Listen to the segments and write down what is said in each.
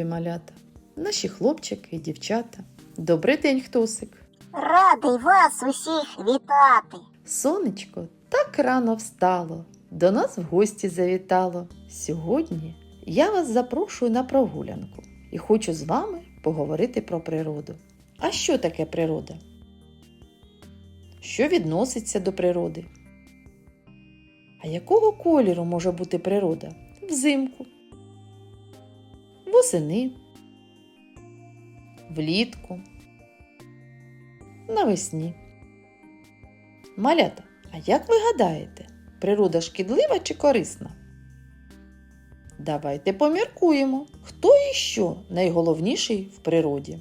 любі малята, наші хлопчики і дівчата. Добрий день, хтосик. Радий вас усіх вітати. Сонечко так рано встало, до нас в гості завітало. Сьогодні я вас запрошую на прогулянку і хочу з вами поговорити про природу. А що таке природа? Що відноситься до природи? А якого кольору може бути природа? Взимку, восени, влітку, навесні. Малята, а як ви гадаєте, природа шкідлива чи корисна? Давайте поміркуємо, хто і що найголовніший в природі.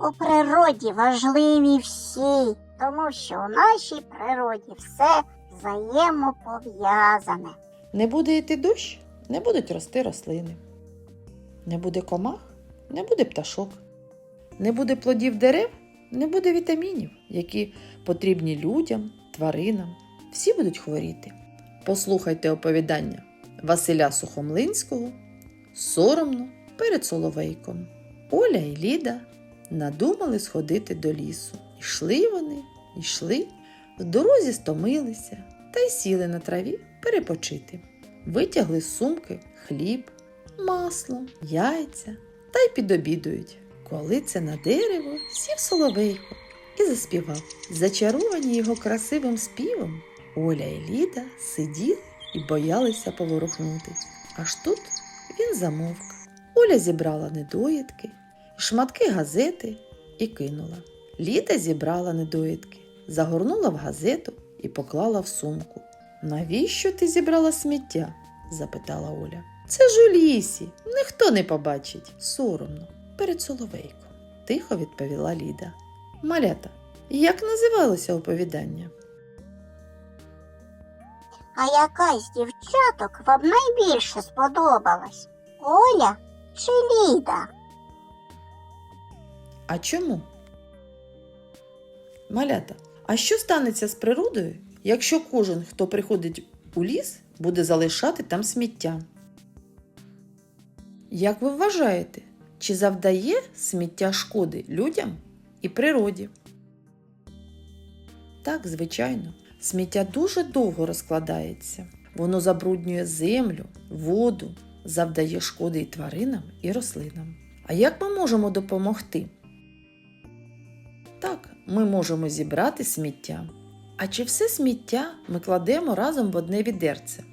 У природі важливі всі, тому що у нашій природі все взаємопов'язане. Не буде йти дощ, не будуть рости рослини. Не буде комах, не буде пташок. Не буде плодів дерев, не буде вітамінів, які потрібні людям, тваринам. Всі будуть хворіти. Послухайте оповідання Василя Сухомлинського Соромно перед Соловейком. Оля і Ліда надумали сходити до лісу. Йшли вони, йшли, в дорозі стомилися та й сіли на траві перепочити. Витягли з сумки хліб, масло, яйця та й підобідують. Коли це на дерево сів соловейко і заспівав. Зачаровані його красивим співом, Оля і Ліда сиділи і боялися поворухнутись. Аж тут він замовк. Оля зібрала недоїдки, шматки газети і кинула. Ліда зібрала недоїдки, загорнула в газету і поклала в сумку. Навіщо ти зібрала сміття? запитала Оля. Це ж у лісі, ніхто не побачить. Соромно, перед соловейком, тихо відповіла Ліда. Малята, як називалося оповідання? А яка з дівчаток вам найбільше сподобалась? Оля чи Ліда? А чому? Малята, а що станеться з природою, якщо кожен, хто приходить у ліс, буде залишати там сміття? Як ви вважаєте, чи завдає сміття шкоди людям і природі? Так, звичайно, сміття дуже довго розкладається. Воно забруднює землю, воду, завдає шкоди і тваринам, і рослинам. А як ми можемо допомогти? Так, ми можемо зібрати сміття. А чи все сміття ми кладемо разом в одне відерце?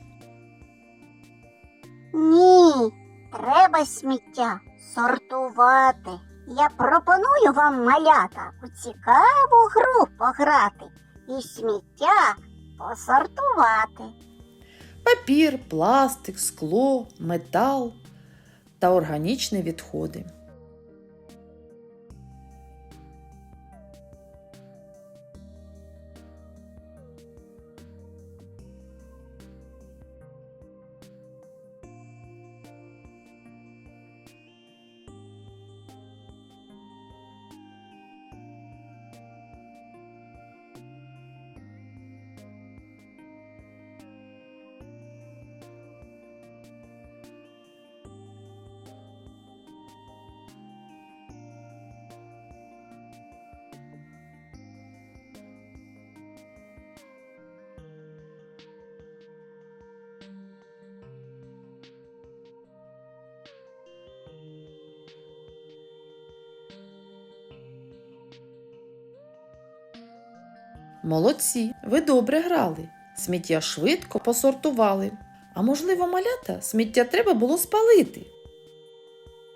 Ні, треба сміття сортувати. Я пропоную вам малята у цікаву гру пограти і сміття посортувати. Папір, пластик, скло, метал та органічні відходи. Молодці, ви добре грали. Сміття швидко посортували. А можливо, малята, сміття треба було спалити?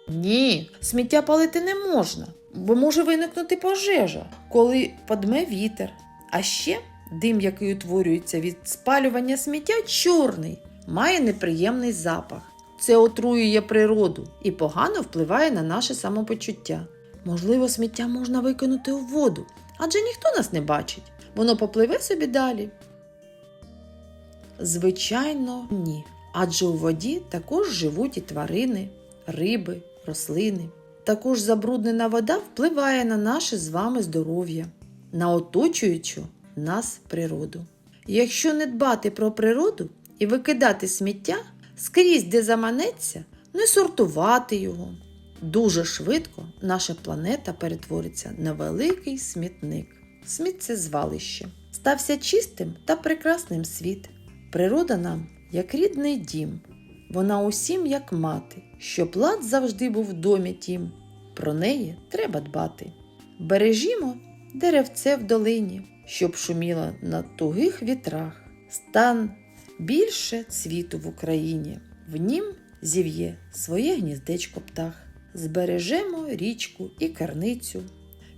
Ні, сміття палити не можна, бо може виникнути пожежа, коли подме вітер. А ще дим, який утворюється від спалювання сміття, чорний, має неприємний запах. Це отруює природу і погано впливає на наше самопочуття. Можливо, сміття можна викинути у воду, адже ніхто нас не бачить. Воно попливе собі далі. Звичайно, ні. Адже у воді також живуть і тварини, риби, рослини. Також забруднена вода впливає на наше з вами здоров'я, на оточуючу нас природу. Якщо не дбати про природу і викидати сміття скрізь, де заманеться, не сортувати його. Дуже швидко наша планета перетвориться на великий смітник. Сміттєзвалище. Стався чистим та прекрасним світ. Природа нам як рідний дім. Вона усім як мати, щоб лад завжди був в домі тім. Про неї треба дбати. Бережімо деревце в долині, щоб шуміло на тугих вітрах. Стан більше цвіту в Україні. В нім зів'є своє гніздечко птах. Збережемо річку і карницю,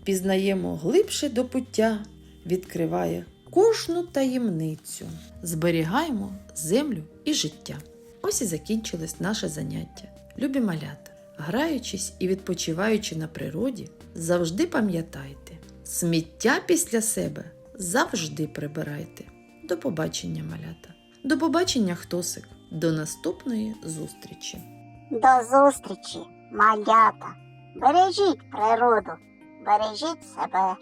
пізнаємо глибше до пуття, відкриває кожну таємницю. Зберігаємо землю і життя. Ось і закінчилось наше заняття. Любі малята, граючись і відпочиваючи на природі, завжди пам'ятайте, сміття після себе завжди прибирайте. До побачення, малята. До побачення, хтосик. До наступної зустрічі. До зустрічі, малята. Бережіть природу, бережіть себе.